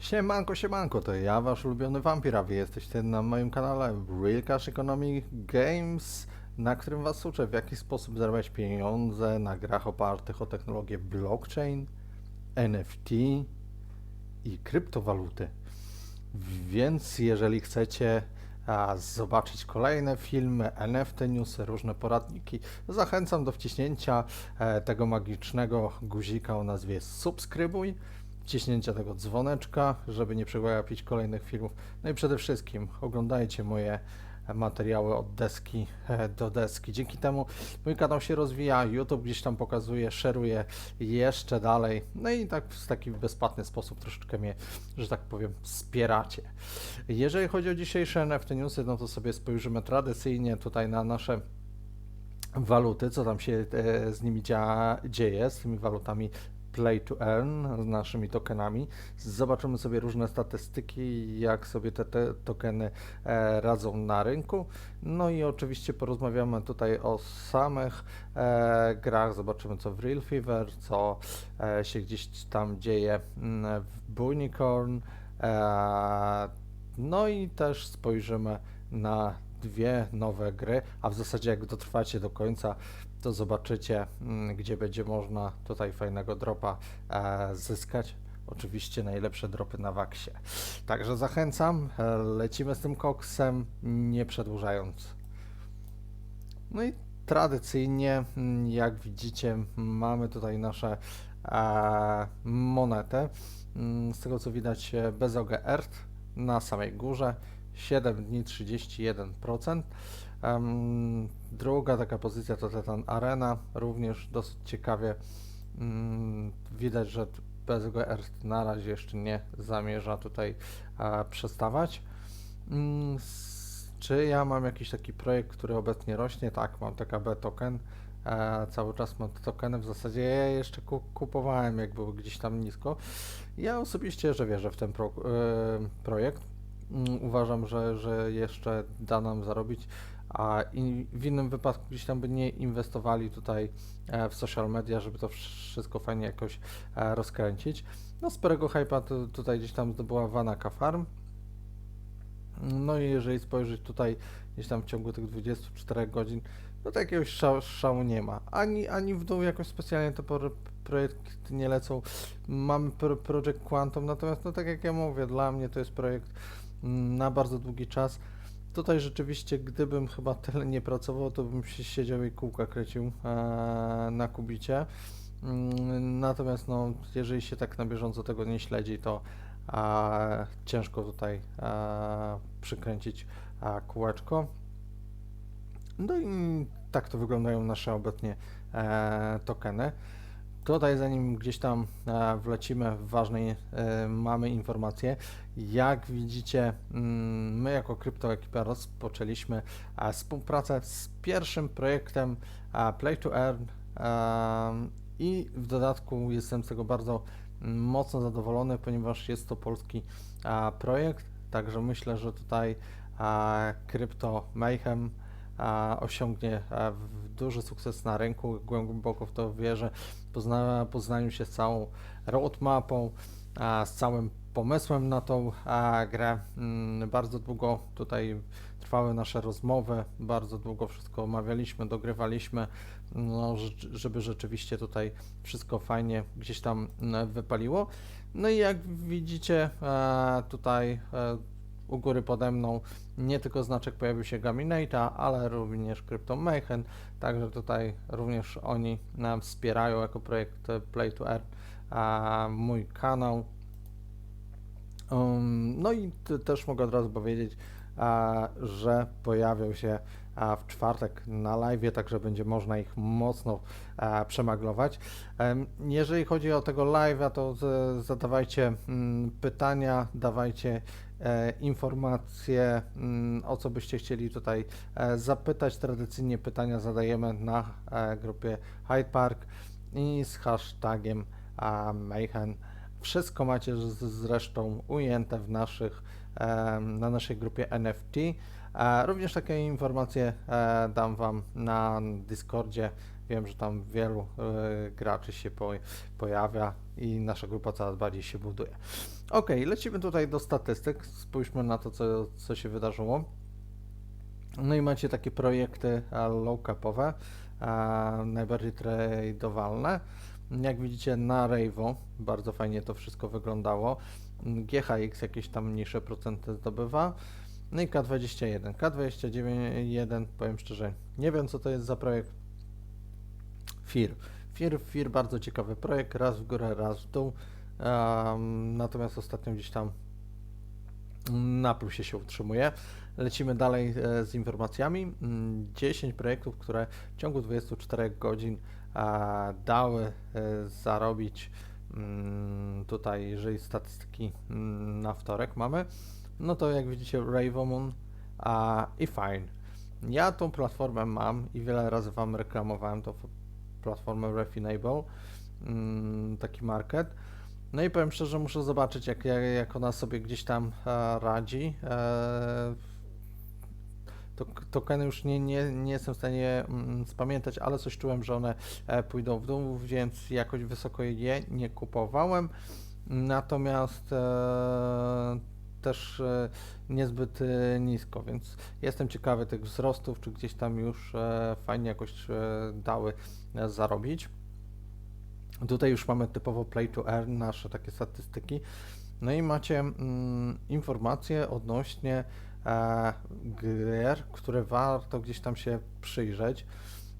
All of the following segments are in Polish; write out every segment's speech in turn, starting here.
Siemanko, siemanko, to ja, wasz ulubiony wampir, a wy jesteście na moim kanale Real Cash Economy Games, na którym was uczę w jaki sposób zarabiać pieniądze na grach opartych o technologię blockchain, NFT i kryptowaluty. Więc jeżeli chcecie a, zobaczyć kolejne filmy, NFT newsy, różne poradniki, zachęcam do wciśnięcia e, tego magicznego guzika o nazwie subskrybuj, wciśnięcia tego dzwoneczka, żeby nie przegapić kolejnych filmów. No i przede wszystkim oglądajcie moje materiały od deski do deski. Dzięki temu mój kanał się rozwija, YouTube gdzieś tam pokazuje, szeruje jeszcze dalej. No i tak w taki bezpłatny sposób troszeczkę mnie, że tak powiem, wspieracie. Jeżeli chodzi o dzisiejsze NFT newsy, no to sobie spojrzymy tradycyjnie tutaj na nasze waluty, co tam się e, z nimi dzieje, z tymi walutami Play to Earn, z naszymi tokenami. Zobaczymy sobie różne statystyki, jak sobie te, te tokeny e, radzą na rynku. No i oczywiście porozmawiamy tutaj o samych e, grach, zobaczymy co w Real Fever, co e, się gdzieś tam dzieje mm, w Bunicorn. E, no i też spojrzymy na dwie nowe gry, a w zasadzie jak dotrwacie do końca, to zobaczycie, mm, gdzie będzie można tutaj fajnego dropa e, zyskać. Oczywiście najlepsze dropy na waksie. Także zachęcam, e, lecimy z tym koksem, nie przedłużając. No i tradycyjnie, mm, jak widzicie, mamy tutaj nasze e, monetę. Mm, Z tego co widać, bez OGERT na samej górze 7 dni 31%. Druga taka pozycja to Titan Arena, również dosyć ciekawie. Mm, widać, że BSGR na razie jeszcze nie zamierza tutaj e, przestawać. Mm, czy ja mam jakiś taki projekt, który obecnie rośnie? Tak, mam TKB token. E, cały czas mam te tokeny. W zasadzie ja je jeszcze ku, kupowałem, jak były gdzieś tam nisko. Ja osobiście, że wierzę w ten pro, e, projekt. Mm, Uważam, że, że jeszcze da nam zarobić, a i w innym wypadku gdzieś tam by nie inwestowali tutaj e, w social media, żeby to wszystko fajnie jakoś e, rozkręcić. No sporego hypa tutaj gdzieś tam zdobyła Vanaka Farm. No i jeżeli spojrzeć tutaj gdzieś tam w ciągu tych 24 godzin, no to jakiegoś szału, szału nie ma. Ani, ani w dół jakoś specjalnie te projekty nie lecą. Mamy pro, Quantum, natomiast no tak jak ja mówię, dla mnie to jest projekt mm, na bardzo długi czas. Tutaj rzeczywiście, gdybym chyba tyle nie pracował, to bym się siedział i kółka kręcił e, na kubicie. Mm, Natomiast no, jeżeli się tak na bieżąco tego nie śledzi, to e, ciężko tutaj e, przykręcić e, kółeczko. No i tak to wyglądają nasze obecnie e, tokeny. Tutaj zanim gdzieś tam e, wlecimy w ważnej e, mamy informację. Jak widzicie, mm, my jako kryptoekipa rozpoczęliśmy e, współpracę z pierwszym projektem Play to Earn i w dodatku jestem z tego bardzo mm, mocno zadowolony, ponieważ jest to polski projekt, także myślę, że tutaj Crypto Mayhem osiągnie e, duży sukces na rynku, głęboko w to wierzę, pozna, poznaniu się z całą roadmapą, z całym pomysłem na tą grę. Mm, Bardzo długo tutaj trwały nasze rozmowy, bardzo długo wszystko omawialiśmy, dogrywaliśmy, no, żeby rzeczywiście tutaj wszystko fajnie gdzieś tam mm, wypaliło. No i jak widzicie e, tutaj e, u góry pode mną nie tylko znaczek pojawił się Gaminata, ale również Crypto Mayhem, także tutaj również oni nam wspierają jako projekt Play to Earn a, mój kanał. Um, no i też mogę od razu powiedzieć, że pojawią się w czwartek na live, także będzie można ich mocno przemaglować. Em, jeżeli chodzi o tego live'a, to zadawajcie mm, pytania, dawajcie e, informacje, mm, o co byście chcieli tutaj e, zapytać. Tradycyjnie pytania zadajemy na e, grupie Hyde Park i z hashtagiem Mayhem. Wszystko macie zresztą ujęte w naszych, na naszej grupie NFT. E, również takie informacje e, dam Wam na Discordzie. Wiem, że tam wielu e, graczy się po, pojawia i nasza grupa coraz bardziej się buduje. Ok, lecimy tutaj do statystyk. Spójrzmy na to, co, co się wydarzyło. No i macie takie projekty e, low capowe, e, najbardziej tradowalne. Jak widzicie na Ravo bardzo fajnie to wszystko wyglądało. GHX jakieś tam mniejsze procenty zdobywa. No i K21. K21, powiem szczerze, nie wiem co to jest za projekt. FIR. FIR, FIR bardzo ciekawy projekt, raz w górę, raz w dół. Um, natomiast ostatnio gdzieś tam na plusie się utrzymuje. Lecimy dalej e, z informacjami. Mm, 10 projektów, które w ciągu 24 godzin e, dały e, zarobić mm, tutaj, jeżeli statystyki mm, na wtorek mamy, no to jak widzicie Ravenmoon a, i Fine. Ja tą platformę mam i wiele razy Wam reklamowałem tą platformę Refinable, mm, taki market. No i powiem szczerze, muszę zobaczyć, jak, jak, ona sobie gdzieś tam e, radzi. To, tokeny już nie, nie, nie jestem w stanie mm, spamiętać, ale coś czułem, że one e, pójdą w dół, więc jakoś wysoko je nie kupowałem. Natomiast e, też e, niezbyt nisko, więc jestem ciekawy tych wzrostów, czy gdzieś tam już fajnie jakoś dały zarobić. Tutaj już mamy typowo play to earn, nasze takie statystyki. No i macie mm, informacje odnośnie e, gier, które warto gdzieś tam się przyjrzeć.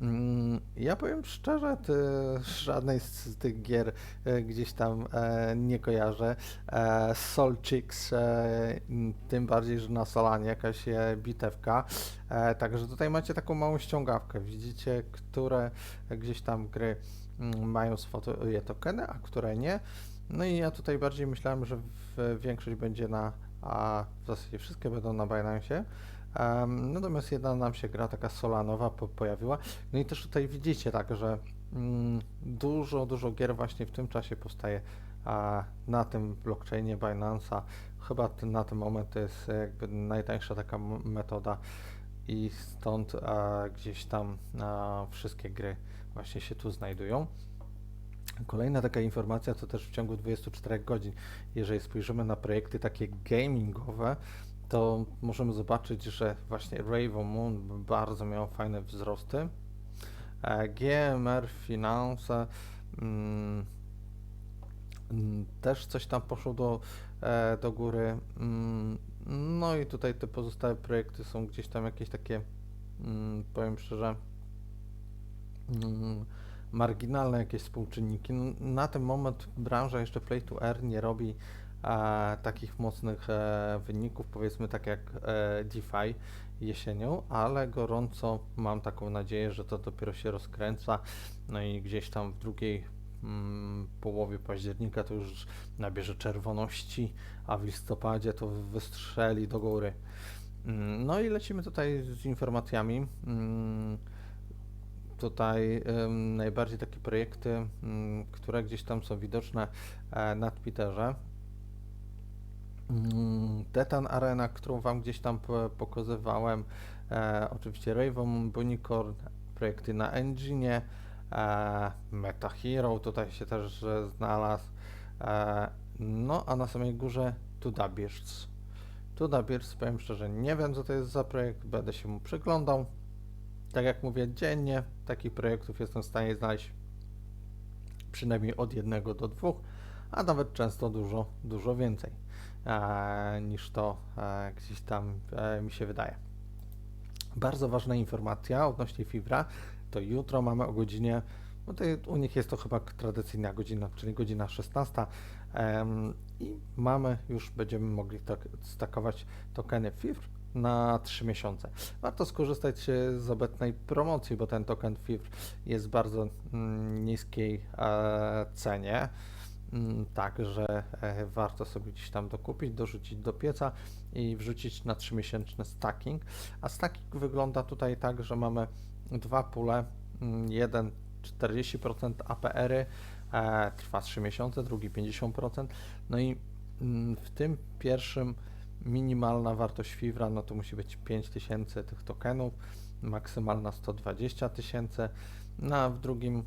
Mm, Ja powiem szczerze, ty, żadnej z, tych gier e, gdzieś tam e, nie kojarzę. E, Soul Chicks, e, tym bardziej, że na Solanie jakaś e, bitewka. E, także tutaj macie taką małą ściągawkę. Widzicie, które gdzieś tam gry mm, mają swoje tokeny, a które nie. No i ja tutaj bardziej myślałem, że większość będzie na, a w zasadzie wszystkie będą na Binance. Um, natomiast jedna nam się gra taka solanowa po, pojawiła. No i też tutaj widzicie tak, że mm, dużo, dużo gier właśnie w tym czasie powstaje a, na tym blockchainie Binance'a. Chyba ten, na ten moment to jest jakby najtańsza taka metoda i stąd a, gdzieś tam a, wszystkie gry właśnie się tu znajdują. Kolejna taka informacja to też w ciągu 24 godzin, jeżeli spojrzymy na projekty takie gamingowe, to możemy zobaczyć, że właśnie Raven Moon bardzo miał fajne wzrosty. E, GMR Finance mm, też coś tam poszło do, e, do góry. Mm, no i tutaj te pozostałe projekty są gdzieś tam jakieś takie, mm, powiem szczerze, mm, marginalne jakieś współczynniki. No, na ten moment branża jeszcze Play to Earn nie robi e, takich mocnych e, wyników, powiedzmy tak jak e, DeFi jesienią, ale gorąco mam taką nadzieję, że to dopiero się rozkręca, no i gdzieś tam w drugiej mm, połowie października to już nabierze czerwoności, a w listopadzie to wystrzeli do góry. Mm, No i lecimy tutaj z informacjami. Mm, Tutaj najbardziej takie projekty, które gdzieś tam są widoczne e, na Twitterze. Mm, Tetan Arena, którą Wam gdzieś tam po- pokazywałem, e, oczywiście Raven, Bunicorn, projekty na Engine, e, Meta Hero tutaj się też znalazł, no a na samej górze Tudabirds. Tudabirds, powiem szczerze, nie wiem co to jest za projekt, będę się mu przyglądał. Tak jak mówię, dziennie takich projektów jestem w stanie znaleźć przynajmniej od jednego do dwóch, a nawet często dużo, dużo więcej e, niż to e, gdzieś tam e, mi się wydaje. Bardzo ważna informacja odnośnie Fibra, to jutro mamy o godzinie, no to u nich jest to chyba tradycyjna godzina, czyli godzina 16 em, i mamy, już będziemy mogli tak, stakować tokeny FIFR na 3 miesiące. Warto skorzystać z obecnej promocji, bo ten token FIFR jest w bardzo mm, niskiej e, cenie. Mm, Tak, że e, warto sobie gdzieś tam dokupić, dorzucić do pieca i wrzucić na 3-miesięczny stacking. A stacking wygląda tutaj tak, że mamy dwa pule, mm, jeden 40% APR-y, e, trwa 3 miesiące, drugi 50%. No i w tym pierwszym minimalna wartość FIWRA, no to musi być 5000 tych tokenów, maksymalna 120 tysięcy, no w drugim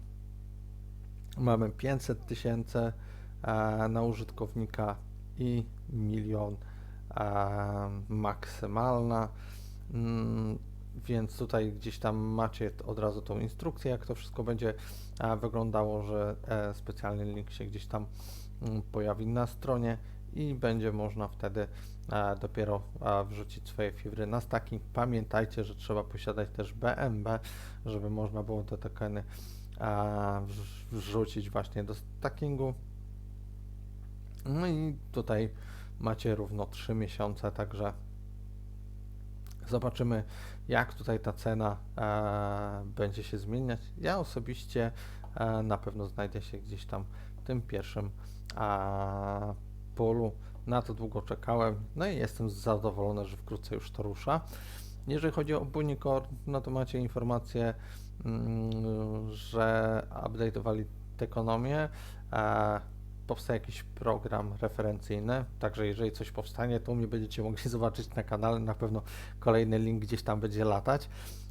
mamy 500 tysięcy, e, na użytkownika i milion e, maksymalna. Mm, Więc tutaj gdzieś tam macie od razu tą instrukcję, jak to wszystko będzie e, wyglądało, że specjalny link się gdzieś tam mm, pojawi na stronie i będzie można wtedy e, dopiero e, wrzucić swoje fibry na stacking. Pamiętajcie, że trzeba posiadać też BMB, żeby można było te tokeny e, wrz- wrzucić właśnie do stackingu. No i tutaj macie równo 3 miesiące, także zobaczymy, jak tutaj ta cena będzie się zmieniać. Ja osobiście na pewno znajdę się gdzieś tam w tym pierwszym e, polu. Na to długo czekałem, no i jestem zadowolony, że wkrótce już to rusza. Jeżeli chodzi o Bunicorn, no to macie informację, mm, że update'owali ekonomię. Powstaje jakiś program referencyjny, także jeżeli coś powstanie, to mnie będziecie mogli zobaczyć na kanale, na pewno kolejny link gdzieś tam będzie latać.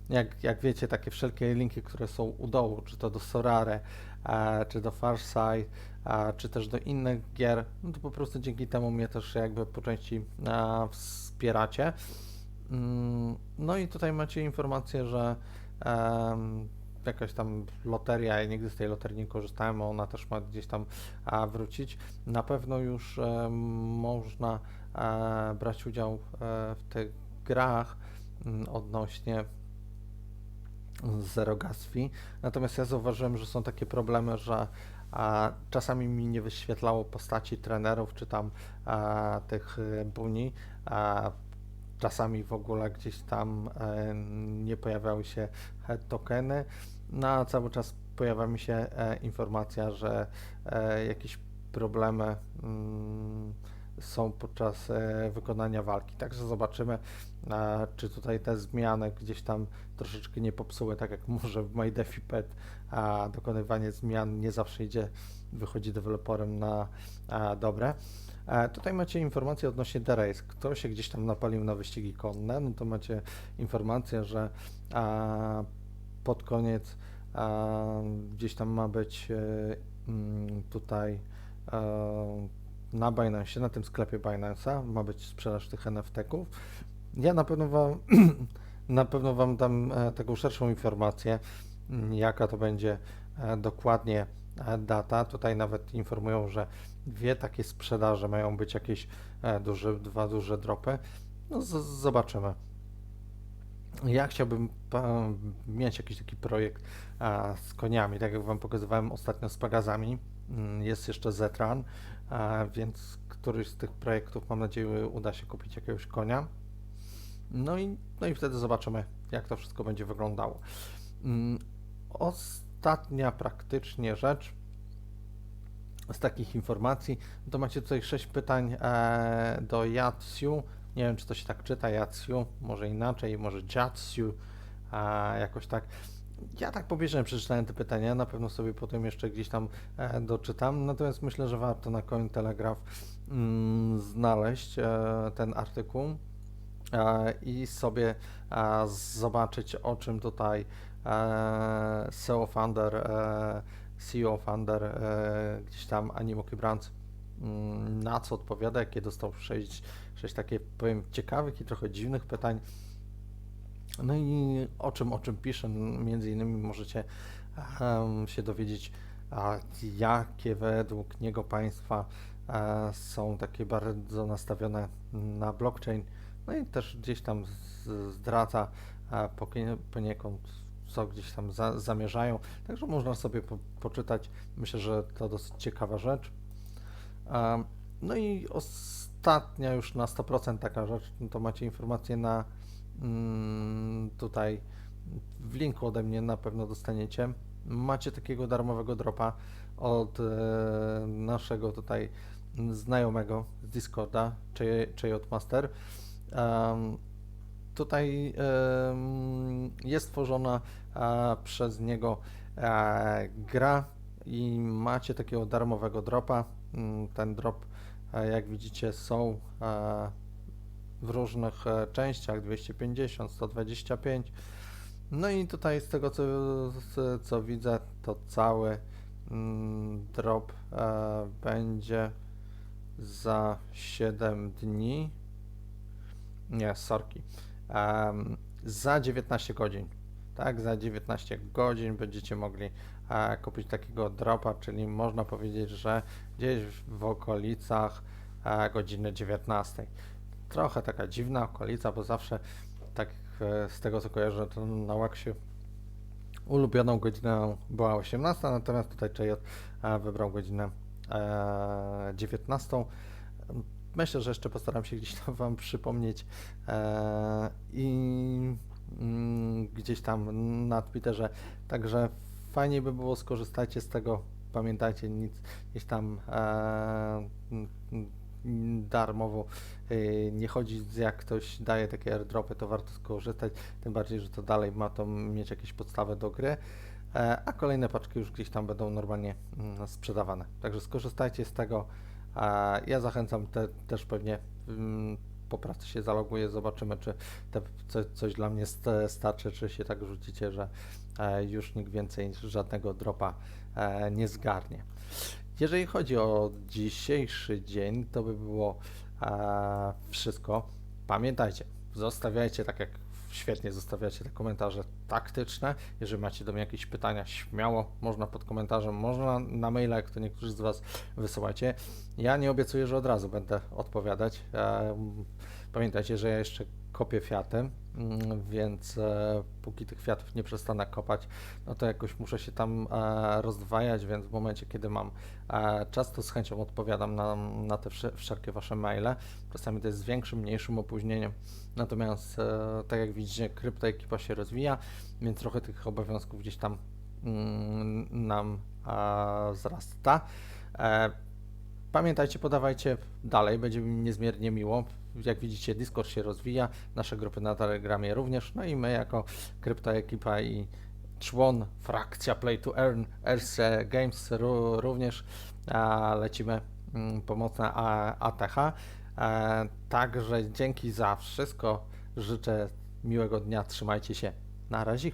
Jak, jak wiecie, takie wszelkie linki, które są u dołu, czy to do Sorare, czy do Farside, e, czy też do innych gier, no to po prostu dzięki temu mnie też jakby po części e, wspieracie. Mm, No i tutaj macie informację, że em, jakaś tam loteria, ja nigdy z tej loterii nie korzystałem, ona też ma gdzieś tam a, wrócić. Na pewno już em, można e, brać udział e, w tych grach mm, odnośnie Zero Gas Fee. Natomiast ja zauważyłem, że są takie problemy, że a, czasami mi nie wyświetlało postaci trenerów czy tam a, tych e, buni. A, czasami w ogóle gdzieś tam e, nie pojawiały się tokeny. No a cały czas pojawia mi się e, informacja, że e, jakieś problemy mm, są podczas e, wykonania walki. Także zobaczymy, e, czy tutaj te zmiany gdzieś tam troszeczkę nie popsuły, tak jak może w MyDefiPet, a dokonywanie zmian nie zawsze idzie, wychodzi deweloperem na dobre. E, Tutaj macie informację odnośnie The Race. Kto się gdzieś tam napalił na wyścigi konne, no to macie informację, że pod koniec gdzieś tam ma być mm, tutaj na Binance, na tym sklepie Binance'a ma być sprzedaż tych NFT-ków. Ja na pewno wam, na pewno wam dam e, taką szerszą informację, mm, jaka to będzie e, dokładnie e, data. Tutaj nawet informują, że dwie takie sprzedaże mają być jakieś duże, dwa duże dropy. No zobaczymy. Ja chciałbym mieć jakiś taki projekt z koniami, tak jak Wam pokazywałem ostatnio z Pagazami. Mm, Jest jeszcze Zetran, więc któryś z tych projektów, mam nadzieję, uda się kupić jakiegoś konia. No i, no i wtedy zobaczymy, jak to wszystko będzie wyglądało. Mm, Ostatnia praktycznie rzecz z takich informacji, to macie tutaj sześć pytań e, do Yatsiu. Nie wiem, czy to się tak czyta, Yatsiu, może inaczej, może Jatsiu, jakoś tak. Ja tak pobieżnie przeczytałem te pytania, na pewno sobie potem jeszcze gdzieś tam e, doczytam, natomiast myślę, że warto na Cointelegraph mm, znaleźć e, ten artykuł e, i sobie zobaczyć, o czym tutaj SEO Founder, CEO Founder, gdzieś tam Animoki Brands, mm, na co odpowiada, jakie dostał sześć, sześć takie, powiem, ciekawych i trochę dziwnych pytań. No i o czym, o czym pisze, między innymi możecie się dowiedzieć, a, jakie według niego państwa e, są takie bardzo nastawione na blockchain. No i też gdzieś tam zdradza e, pokie- poniekąd, co gdzieś tam za, zamierzają. Także można sobie po, poczytać. Myślę, że to dosyć ciekawa rzecz. No i ostatnia już na 100% taka rzecz, no to macie informację na tutaj w linku ode mnie na pewno dostaniecie. Macie takiego darmowego dropa od e, naszego tutaj znajomego z Discorda, Chayot Master. Tutaj jest tworzona przez niego e, gra i macie takiego darmowego dropa. Mm, Ten drop, e, jak widzicie, są w różnych e, częściach 250, 125. No i tutaj z tego co, co widzę, to cały mm, drop e, będzie za 7 dni. Nie, sorki. Za 19 godzin. Tak, za 19 godzin będziecie mogli e, kupić takiego dropa, czyli można powiedzieć, że gdzieś w okolicach godziny 19. Trochę taka dziwna okolica, bo zawsze tak e, z tego co kojarzę, to na Łaksie ulubioną godzinę była 18, natomiast tutaj Czejot e, wybrał godzinę e, 19. Myślę, że jeszcze postaram się gdzieś tam Wam przypomnieć e, i mm, gdzieś tam na Twitterze. Także fajnie by było, skorzystajcie z tego. Pamiętajcie, nic gdzieś tam e, darmowo y, nie chodzi, jak ktoś daje takie airdropy, to warto skorzystać, tym bardziej, że to dalej ma to mieć jakieś podstawy do gry, e, a kolejne paczki już gdzieś tam będą normalnie mm, sprzedawane. Także skorzystajcie z tego. A ja zachęcam te, też pewnie mm, po pracy się zaloguję, zobaczymy, czy te, co, coś dla mnie st- starczy, czy się tak rzucicie, że e, już nikt więcej żadnego dropa e, nie zgarnie. Jeżeli chodzi o dzisiejszy dzień, to by było e, wszystko. Pamiętajcie, zostawiajcie tak jak świetnie zostawiacie te komentarze taktyczne. Jeżeli macie do mnie jakieś pytania, śmiało można pod komentarzem, można na maila, jak to niektórzy z Was wysyłacie. Ja nie obiecuję, że od razu będę odpowiadać. E, pamiętajcie, że ja jeszcze kopię fiatem, mm, więc e, póki tych kwiatów nie przestanę kopać, no to jakoś muszę się tam e, rozdwajać, więc w momencie, kiedy mam e, czas, to z chęcią odpowiadam na, na te wsze- wszelkie Wasze maile. Czasami to jest z większym, mniejszym opóźnieniem, natomiast tak jak widzicie, kryptoekipa się rozwija, więc trochę tych obowiązków gdzieś tam mm, nam wzrasta. Pamiętajcie, podawajcie dalej, będzie mi niezmiernie miło. Jak widzicie, Discord się rozwija, nasze grupy na Telegramie również, no i my jako kryptoekipa i człon frakcja Play to Earn RC Games ró- również a, lecimy mm, po mocne A- ATH. E, także dzięki za wszystko. Życzę miłego dnia, trzymajcie się. Na razie.